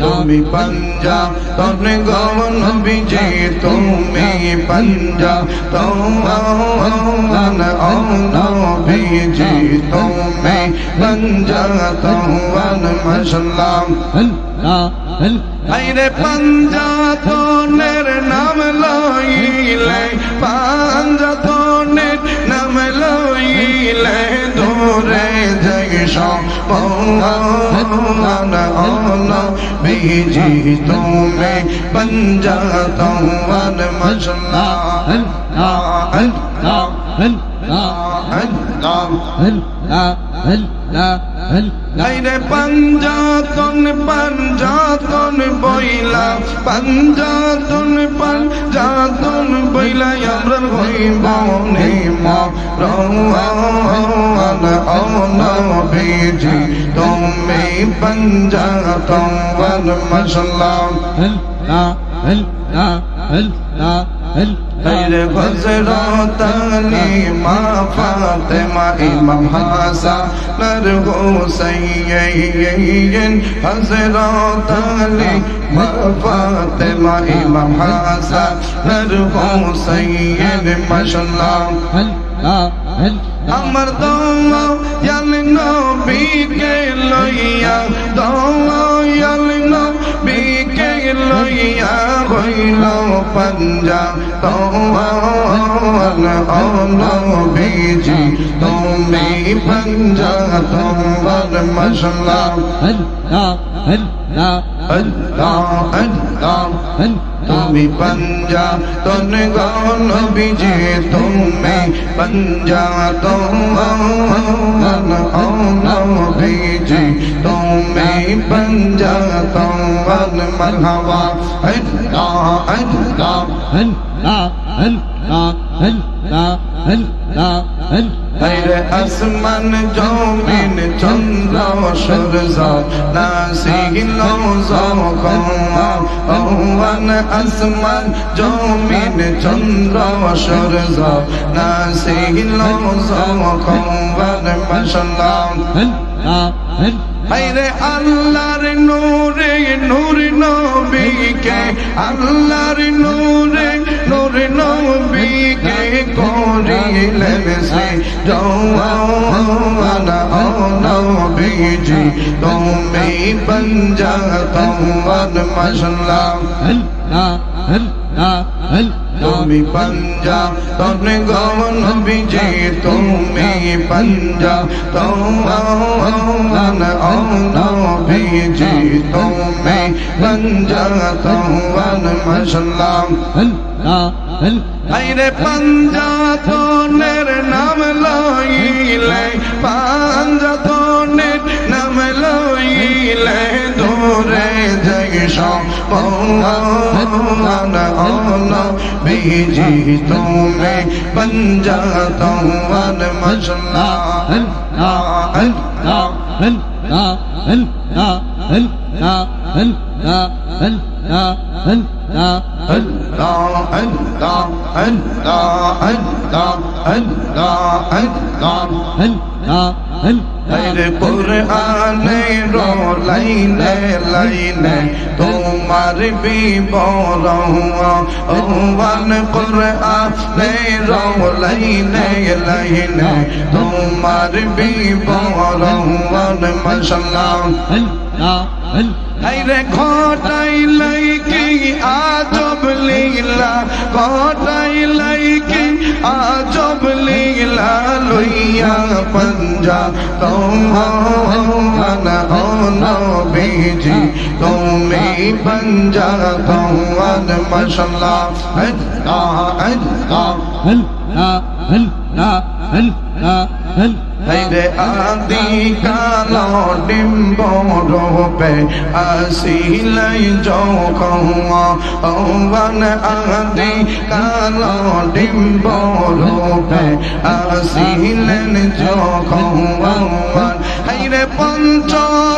তুমি পঞ্জা তনে গমন বিজে তুমি পঞ্জা তোমার বিজে তুমি পঞ্জা তোমার মশলাম আইরে পঞ্জাতনের নাম লইলে পঞ্জাতনের নাম সমান অন বিজি তুমি পঞ্জাতন মশলা আইরে পঞ্জাতন পঞ্জাতন বইলা পঞ্জাতন পঞ্জাতন বইলা আমরা হইব Hazrat Ali, Ma Fatima, Imam Hassan, Nurhu Sayyid, Hazrat Ali, Ma Fatima, Imam Hassan, Nurhu Sayyid, Mashallah. আমার দোয়া ইয়াল নবীকে লইয়া দোয়া ইয়াল নবীকে লইয়া হইল পঞ্জা তোমার নবীজি তুমি পঞ্জা তোমার মশলা আল্লাহ আল্লাহ তুমি পঞ্জা, তন গন বিজে তুমি পঞ্জা তোমার বিজে তুমি পঞ্জা তোমার মরহবা আল্লাহ আল্লাহ হরে আসমান জমিন চন্দ্র সূর্য নাসিল জখন আসমান জমিন চন্দ্র সূর্য নাসিল জখন মাশাআল্লাহ হাইরে আল্লাহর নূরে নূর নবীকে আল্লাহর নূরে নূর নবীকে করিলেন সে জওয়ানা ও নবীজি তুমি পঞ্জা তোমার মশলা তুমি পঞ্জা তনে গমন বিজে তুমি পঞ্জা তোমার বিজে তুমি পঞ্জা তোমার মশলা আইরে পঞ্জা তনের নাম লইলে পঞ্জা তনের নাম লইলে দূরে যাই সমান অন বিজি তুমি পঞ্জা তোমার মশলা Allah, হরে কোরআনে লাইনে লাইনে তোমার বিবরণ ওয়ান কোরআনে লাইনে লাইনে তোমার বিবরণ হাইরে ঘটাই লাইকি পঞ্জা তোমার নবীজি তুমি পঞ্জা তোমার মশলা আল্লাহ আল্লাহ হাইরে আদি কালো ডিম্ব রূপে আসিলাই যখন ওয়ান আদি কালো ডিম্ব রূপে আসিলেন যখন হাইরে পঞ্চ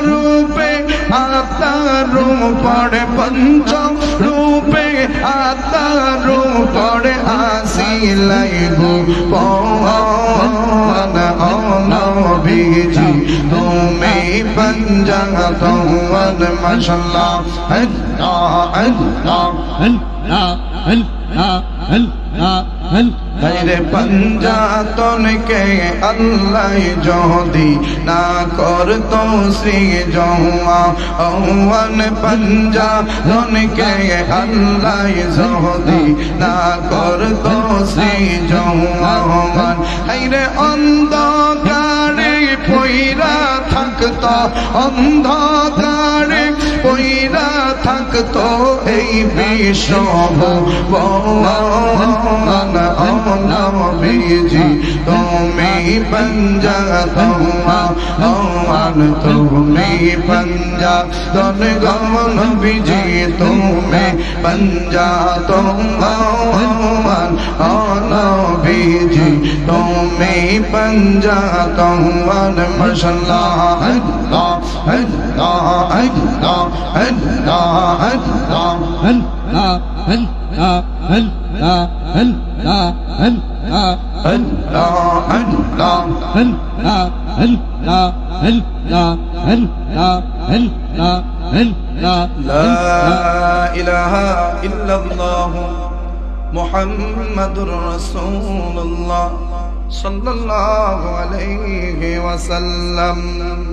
রূপে আত্মার রূপে পঞ্চ রূপে আতার উপরে আসিলাই গো পন নবীজি তুমি পঞ্জা তোমার মাশাল্লাহ আল্লাহ আল্লাহ রে পঞ্জাতন কে আল্লাহ যদি না করত শ্রী জমা ওয়ান পঞ্জাতন কে আল্লাহ যদি না করত শ্রী জমা রে অন্ধকারে পইরা থাকত অন্ধকারে পইরা থাকতো এই বিশ্ব নবীজি তুমি পঞ্জা তোমার তুমি পঞ্জা দন গমন বিজি তুমি পঞ্জা তোমার নবীজি তুমি من جاءته ولم شلا الله الله الله الله الله الله الله الله الله الله لا إله إلا الله محمد رسول الله صلى الله عليه وسلم.